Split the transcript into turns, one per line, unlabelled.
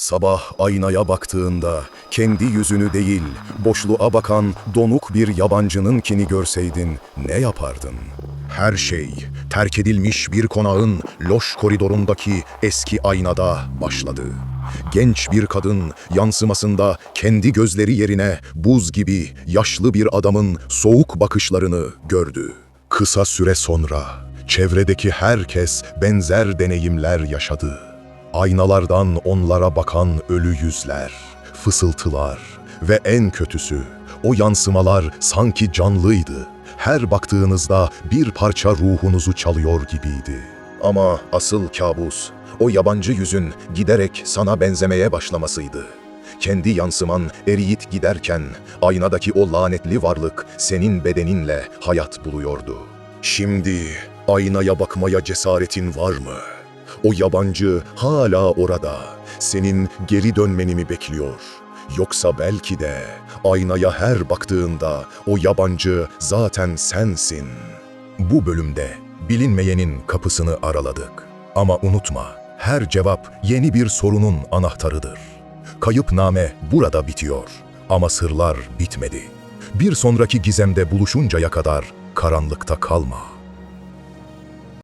Sabah aynaya baktığında kendi yüzünü değil, boşluğa bakan donuk bir yabancınınkini görseydin ne yapardın? Her şey terk edilmiş bir konağın loş koridorundaki eski aynada başladı. Genç bir kadın yansımasında kendi gözleri yerine buz gibi yaşlı bir adamın soğuk bakışlarını gördü. Kısa süre sonra çevredeki herkes benzer deneyimler yaşadı. Aynalardan onlara bakan ölü yüzler, fısıltılar ve en kötüsü o yansımalar sanki canlıydı. Her baktığınızda bir parça ruhunuzu çalıyor gibiydi. Ama asıl kabus o yabancı yüzün giderek sana benzemeye başlamasıydı. Kendi yansıman eriyip giderken aynadaki o lanetli varlık senin bedeninle hayat buluyordu. Şimdi aynaya bakmaya cesaretin var mı? O yabancı hala orada. Senin geri dönmeni mi bekliyor? Yoksa belki de aynaya her baktığında o yabancı zaten sensin. Bu bölümde bilinmeyenin kapısını araladık. Ama unutma, her cevap yeni bir sorunun anahtarıdır. Kayıpname burada bitiyor ama sırlar bitmedi. Bir sonraki gizemde buluşuncaya kadar karanlıkta kalma.